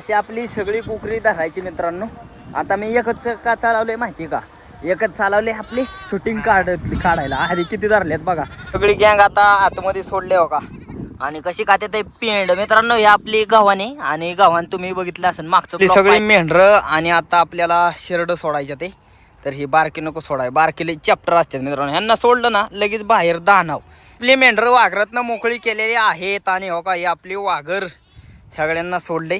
अशी आपली सगळी कुकरी धरायची मित्रांनो. आता मी एकच का चालवले माहिती का? एकच चालवले आपली शूटिंग काढ काढायला. आधी किती धरलेत बघा. सगळी गँग आता आतमध्ये सोडले हो का? आणि कशी खाते ते पेंड. मित्रांनो ही आपली गव्हाणे आणि गव्हाण तुम्ही बघितलं असेल मागचं सगळी मेंढर आणि आता आपल्याला शिरड सोडायच्या ते. तर ही बारकी नको सोडाय. बारकीले चॅप्टर असतात मित्रांनो. ह्यांना सोडलं ना लगेच बाहेर दानाव. आपली मेंढर वाघरातनं मोकळी केलेली आहेत आणि हो का ही आपली वाघर सगळ्यांना सोडले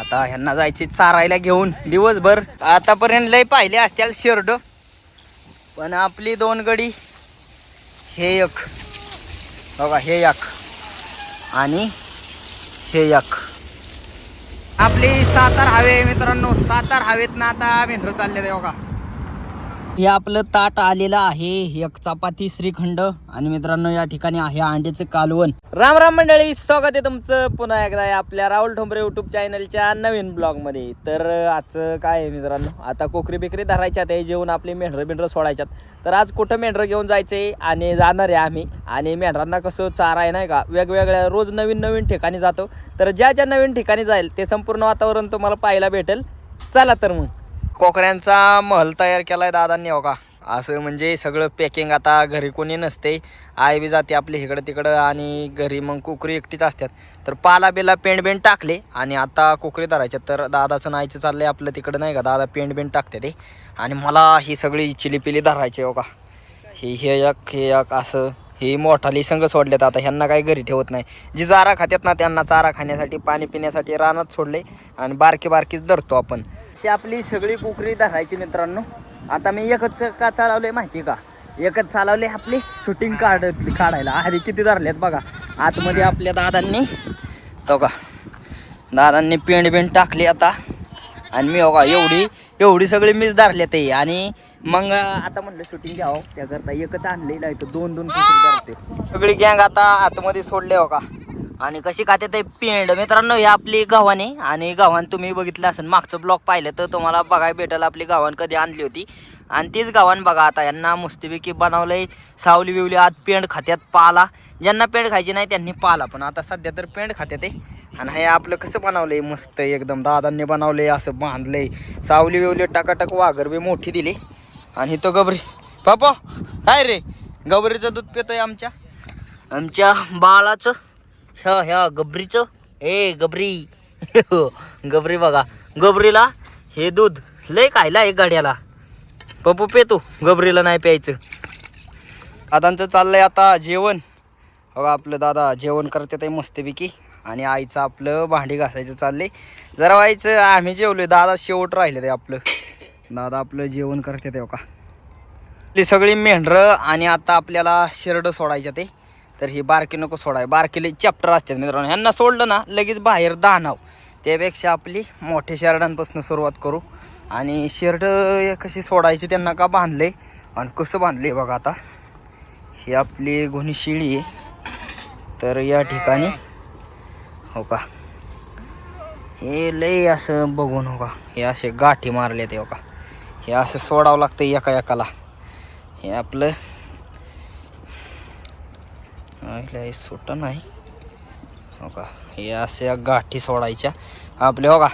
आता ह्यांना जायचे चारायला घेऊन दिवसभर. आतापर्यंत लय पाहिले असतील शेरड. पण आपली दोन गडी हे एक. बघा हे एक. आणि हे एक. आपली सातार हवे मित्रांनो सातार हवेत ना आता मेंढर चालले बघा. हे आपलं ताट आलेलं आहे. एक चपाती श्रीखंड आणि मित्रांनो या ठिकाणी आहे अंड्याचं कालवण. राम राम मंडळी स्वागत आहे तुमचं पुन्हा एकदा आपल्या राहुल ठोंबरे युट्यूब चॅनलच्या नवीन ब्लॉगमध्ये. तर आजचं काय आहे मित्रांनो? आता कोकरी बिकरी धरायच्यात हे जेवण आपली मेंढरं बिंढरं सोडायच्यात. तर आज कुठं मेंढरं घेऊन जायचे आणि जाणार आहे आम्ही. आणि मेंढरांना कसं चारा आहे नाही का वेगवेगळ्या रोज नवीन नवीन ठिकाणी जातो. तर ज्या ज्या नवीन ठिकाणी जाईल ते संपूर्ण वातावरण तुम्हाला पाहायला भेटेल. चला तर मग. कोकऱ्यांचा महल तयार केला आहे दादांनी हो का? असं म्हणजे सगळं पॅकिंग आता घरी कोणी नसते. आई बी जाते आपली इकडं तिकडं आणि घरी मग कुकरी एकटीच असतात. तर पाला बिला पेंट बेंट टाकले आणि आता कुकरी धरायच्या तर दादाचं नाहीचं चाललंय आपलं तिकडं नाही का? दादा पेंट बेंट टाकते ते. आणि मला ही सगळी चिलीपिली धरायची हो का? ही हे एक हे एक असं ही मोठाली संघ सोडलेत आता. ह्यांना काही घरी ठेवत नाही. जी चारा खात्यात ना त्यांना चारा खाण्यासाठी पाणी पिण्यासाठी रानात सोडले आणि बारकी बारकीच धरतो आपण. अशी आपली सगळी पोकरी धरायची मित्रांनो. आता मी एकच का चालवले माहिती का? एकच चालवले आपली शूटिंग काढ काढायला. आधी किती धरलेत बघा. आतमध्ये आपल्या दादांनी. तो का? दादांनी पेंड बिंड टाकली आता. आणि मी हो का एवढी एवढी सगळी मीच धरले ते आणि मग आता म्हणलं शूटिंग घ्यावं. त्याकरता एकच आणले नाही तर दोन दोन धरते सगळी गँग आता आतमध्ये सोडले हो का आणि कशी खाते ते पेंड. मित्रांनो ही आपली गव्हाणे आणि गव्हाण तुम्ही बघितलं असेल मागचं ब्लॉग पाहिलं तर तुम्हाला बघायला भेटेल आपली गव्हाण कधी आणली होती. आणि तीच गव्हाण बघा आता यांना मस्तपैकी बनवलंय सावली बिवली आत पेंड खात्यात पाला. ज्यांना पेंड खायची नाही त्यांनी पाला पण आता सध्या तर पेंड खात्यात आहे. आणि हे आपलं कसं बनवलंय? मस्त एकदम दादांनी बनवलंय असं बांधलंय. सावली बिवली टाकाटक वाघर बी मोठी दिली. आणि तो गबरी. पापा काय रे? गबरीचं दूध पितोय आमच्या? आमच्या बाळाचं. ह्या ह्या गबरीचं? ए गबरी. हो, गबरी बघा. गबरीला हे दूध लय खायला एक गाड्याला. पप्पू तू गबरीला नाही प्यायचं. दादांचं चाललंय आता जेवण. बघा आपलं दादा जेवण करते ते मस्तपैकी. आणि आईचं आपलं भांडी घासायचं चाललंय. जरा व्हायचं आम्ही जेवलोय. दादा शेवट राहिले ते आपलं. दादा आपलं जेवण करते ते का आपली सगळी मेंढरं आणि आता आपल्याला शिरड सोडायचं ते तर ही बारकी नको सोडाय. बारकीले चॅप्टर असतात मित्रांनो. ह्यांना सोडलं ना लगेच बाहेर दानाव. त्यापेक्षा आपली मोठ्या शेरडांपासून सुरुवात करू. आणि शेरड कशी सोडायची त्यांना का बांधले आणि कसं बांधले बघा आता. ही आपली गुन्ही शिळी आहे. तर या ठिकाणी हो का? हे लय असं बघून हो का? हे असे गाठी मारले ते हो का? हे असं सोडावं लागतं एका एकाला. हे आपलं हे सुट नाही. हो का? हे असे गाठी सोडायच्या. आपले हो का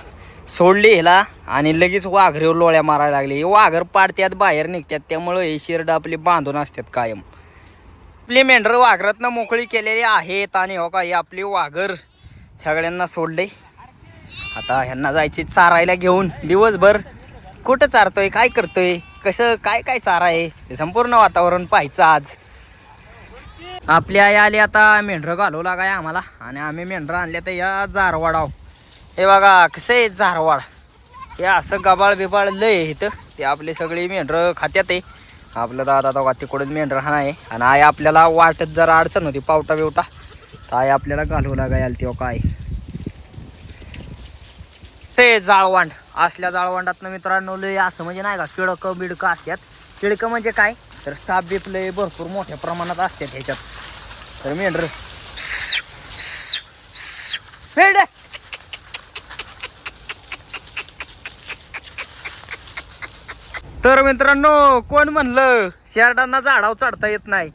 सोडली ह्याला आणि लगेच वाघरेवर लोळ्या मारायला लागले. हे वाघर पाडत्यात बाहेर निघतात त्यामुळं हे शिरड आपली बांधून असतात कायम. आपली मेंढर वाघरातनं मोकळी केलेली आहेत आणि हो का हे आपली वाघर सगळ्यांना सोडले. आता ह्यांना जायचे चारायला घेऊन दिवसभर कुठं चारतोय काय करतोय कसं काय काय चारा आहे हे संपूर्ण वातावरण पाहायचं आज. आपली आई आली आता मेंढरं घालू लागाय आम्हाला. आणि आम्ही मेंढरं आणले तर या झारवाडाव हे बघा कसं आहे झारवाड हे असं गबाळ बिबाळ लय आहे इथं. ते आपले सगळी मेंढरं खात्यात आहे. आपलं दादा तो तिकडून मेंढरं हा आहे आणि आई आपल्याला वाटत जरा अडचण होती पावटा बिवटा. तर आई आपल्याला घालू लागाय आली तेव्हा हो काय. ते जाळवांड असल्या जाळवांडातनं मित्रांनो लय असं म्हणजे नाही का किडकं बिडकं असतात किडकं म्हणजे काय? तर साप बीप भरपूर मोठ्या प्रमाणात असतात ह्याच्यात. तर मेंढर. मेंढ तर मित्रांनो कोण म्हणलं शेरडांना झाडाव चढता येत नाही?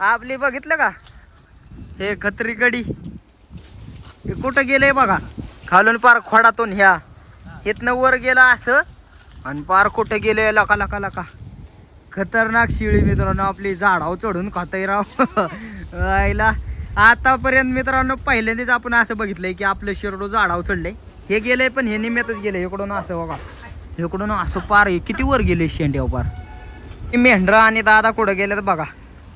आपली बघितलं का? हे खत्री गडी. हे कुठं गेलंय बघा? खालून पार खोडातून ह्या. इथनं वर गेला असं. आणि पार कुठं गेलंय? लका लका लका. खतरनाक शिळी मित्रांनो आपली झाडावर चढून खाताय राव. आईला आतापर्यंत मित्रांनो पहिल्यांदाच आपण असं बघितलंय की आपलं शिरडू झाडावर चढलंय. हे गेले पण हे निम्यातच गेले इकडून असं बघा. इकडून असं पार हे किती वर गेले शेंड्यावर पार. हे मेंढरं आणि दादा कुठं गेले बघा.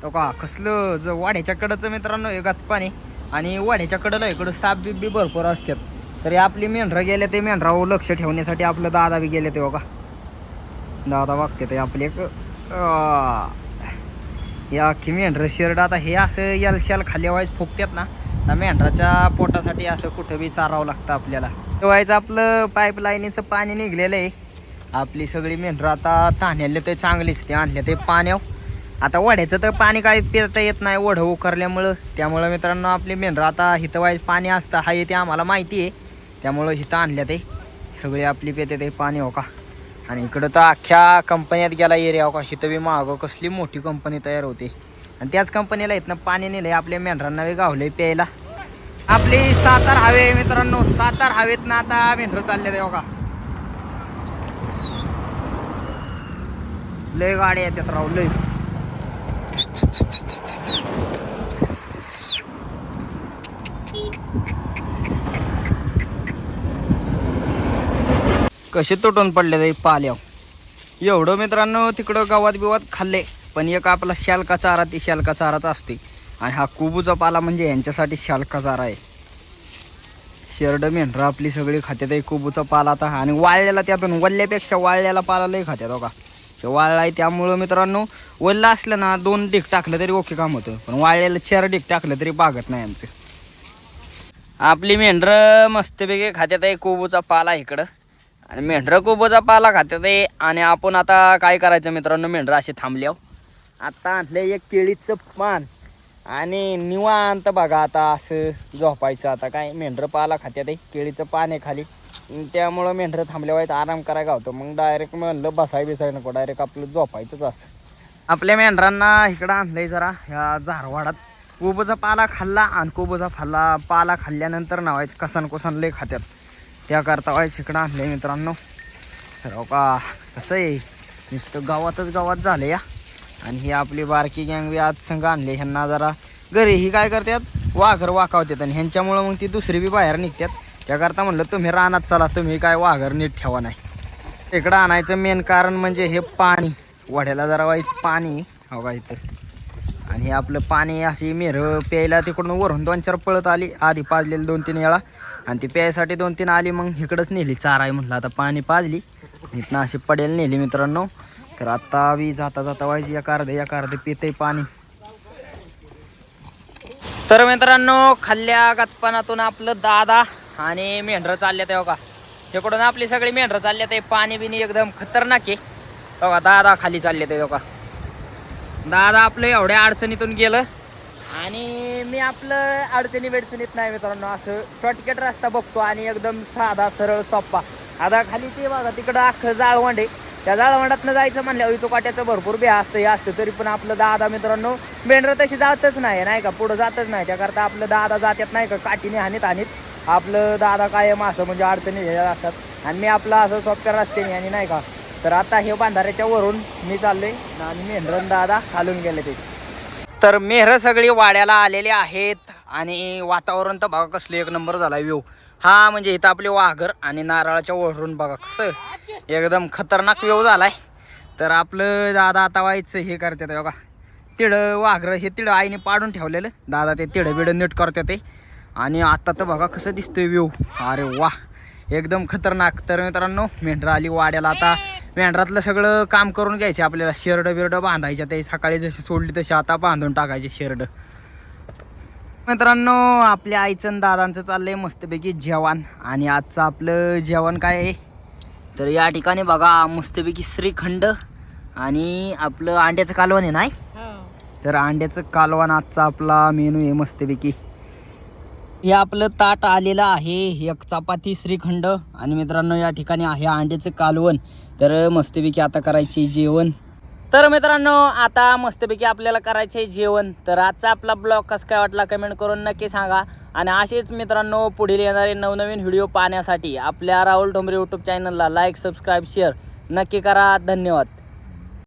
तो का कसलं ज वाड्याच्या कडचं मित्रांनो एकाच पाणी. आणि वाड्याच्या कडलं इकडं साप बीप बी भरपूर असतात. तरी आपली मेंढरं गेले ते मेंढरावर लक्ष ठेवण्यासाठी आपलं दादा बी गेले ते बघा. दादा वागते ते आपले एक या हे मेंढरं शर्ट आता हे असं यलशाल खाली वाईज फुकतात ना त्या मेंढराच्या पोटासाठी असं कुठं बी चारावं लागतं आपल्याला. व्हायचं आपलं पाईपलाईनीचं पाणी निघलेलं आहे. आपली सगळी मेंढरं आता ताण्याले ते चांगलीच ते आणले ते पाण्यावर. आता वड्याचं तर पाणी काही पिता येत नाही वढं उकरल्यामुळं. त्यामुळं मित्रांनो आपली मेंढरं आता हिथं वाईज पाणी असतं हा ते आम्हाला माहिती आहे. त्यामुळं हिथं आणल्या ते. सगळी आपली पेते ते पाणी हो का? आणि इकडं तर अख्ख्या कंपन्यात गेला एरिया हो का? हिथं बी मागं कसली मोठी कंपनी तयार होते. आणि त्याच कंपनीला इथनं पाणी नेलंय आपल्या मेंढरांना बी गावलंय प्यायला. आपली सातार हवे मित्रांनो सातार हवेत ना आता मेंढर चालले हो का? लय गाडी येतात राव लय. कसे तुटून पडले ते पाल्याव. एवढं मित्रांनो तिकडं गावात बिवात खाल्ले पण एक आपला शालका चारा ती शालका चाराच असते. आणि हा कुबूचा पाला म्हणजे यांच्यासाठी शालका चारा आहे. शेरड मेंढरं आपली सगळी खात्यात आहे कुबूचा पाला आता. आणि वाळलेला त्यातून वल्ल्यापेक्षा वाळलेला पाला लय खात्यात हो का ते वाळला आहे त्यामुळं मित्रांनो वल्ला असलं ना दोन डिक टाकलं तरी ओके काम होतं. पण वाळलेलं चार डिक टाकलं तरी बागत नाही यांचं आपली मेंढरं मस्तपैकी खात्यात आहे कुबूचा पाला इकडं. आणि मेंढरं कोबूचा पाला खात्यात आहे आणि आपण आता काय करायचं मित्रांनो मेंढरं असे थांबले आता आणलं एक केळीचं पान. आणि निवांत बघा आता असं झोपायचं आता काय. मेंढरं पाला खात्यात आहे केळीचं पान आहे खाली. त्यामुळं मेंढरं थांबल्यावर आहेत. आराम करायला गावतो. मग डायरेक्ट म्हणलं बसाय बिसाय नको. डायरेक्ट आपलं झोपायचंच असं. आपल्या मेंढरांना इकडं आणलंय जरा ह्या झारवाडात. कोबोचा पाला खाल्ला आणि कोबोचा फाला पाला खाल्ल्यानंतर नावायचं कसन कोसन लय खात्यात. त्याकरता वाईस इकडं आणलंय मित्रांनो. तर हो का कसं आहे? नुसतं गावातच गावात झालं या आणि ही आपली बारकी गँग बी आज संघ आणले ह्यांना जरा घरी ही काय करतात? वाघर वाकावतात. आणि ह्यांच्यामुळं मग ती दुसरी बी बाहेर निघतात. त्याकरता म्हणलं तुम्ही रानात चला. तुम्ही काय वाघर नीट ठेवा नाही. इकडं आणायचं मेन कारण म्हणजे हे पाणी. वड्याला जरा वाईच पाणी हवा हो इथं. आणि हे आपलं पाणी अशी मेर प्यायला तिकडून वरून दोन चार पळत आली. आधी पाजलेली दोन तीन वेळा. आणि ती प्यायसाठी दोन तीन आली मग इकडंच नेली. चार आहे म्हटलं आता पाणी पाजली. इथनं अशी पडेल नेली मित्रांनो. तर आता बी जाता जाता व्हायची एक अर्धे एक अर्धे पिते पाणी. तर मित्रांनो खाल्ल्या गचपानातून आपलं दादा आणि मेंढरं चालले ते का तिकडून आपली सगळी मेंढरं चालले ते पाणी बिनी एकदम खतरनाक आहे. बघा दादा खाली चालले ते का दादा आपलं एवढ्या अडचणीतून गेलं. आणि मी आपलं अडचणी वेडचणीत नाही मित्रांनो असं शॉर्टकट रस्ता बघतो आणि एकदम साधा सरळ सोप्पा आता खाली ते बघा तिकडं अख्खं जाळवंड आहे. त्या जाळवंडातनं जायचं म्हणलं इथं काट्याचं भरपूर बे असतं हे असतं तरी पण आपलं दादा मित्रांनो मेंढरं तशी जातच नाही नाही का? पुढं जातच नाही. त्याकरता आपलं दादा जात्यात नाही का? काठीने हानीत हानीत आपलं दादा कायम असं म्हणजे अडचणी ह्याच्यात असतात. आणि मी आपलं असं सोप्या रस्त्याने आणि नाही का? तर आता हे बांधाऱ्याच्या वरून मी चाललोय आणि मेहरन दादा खालून गेले ते. तर मेहर सगळी वाड्याला आलेले आहेत आणि वातावरण तर बघा कसलं एक नंबर झाला व्यू हा म्हणजे इथं आपले वाघर आणि नारळाच्या वरून बघा कसं एकदम खतरनाक व्ह्यू झालाय. तर आपलं दादा आता व्हायचं हे करतात बघा. तिळं वाघर हे तिळं आईने पाडून ठेवलेलं. दादा ते तिळं बिडं नीट करतात ते. आणि आता तर बघा कसं दिसतंय व्यू अरे वा एकदम खतरनाक. तर मित्रांनो मेंढरा आली वाड्याला आता. मेंढरातलं सगळं काम करून घ्यायचे आपल्याला. शेरड बिरड बांधायच्या ते सकाळी जशी सोडली तशी आता बांधून टाकायचे शेरड. मित्रांनो आपल्या आईचं दादांचं चाललंय मस्तपैकी जेवण. आणि आजचं आपलं जेवण काय आहे? तर या ठिकाणी बघा मस्तपैकी श्रीखंड आणि आपलं अंड्याचं कालवण आहे नाही? तर अंड्याचं कालवण आजचा आपला मेनू आहे मस्तपैकी. हे आपलं ताट आलेलं आहे. एक चपाती श्रीखंड. आणि मित्रांनो या ठिकाणी आहे अंड्याचं कालवण. तर मस्तपैकी आता करायचे जेवण. तर मित्रांनो आता मस्तपैकी आपल्याला करायचे आहे जेवण. तर आजचा आपला ब्लॉग कसं काय वाटला कमेंट करून नक्की सांगा. आणि असेच मित्रांनो पुढील येणारे नवनवीन व्हिडिओ पाहण्यासाठी आपल्या राहुल ठोंबरे यूट्यूब चॅनलला लाईक सबस्क्राईब शेअर नक्की करा. धन्यवाद.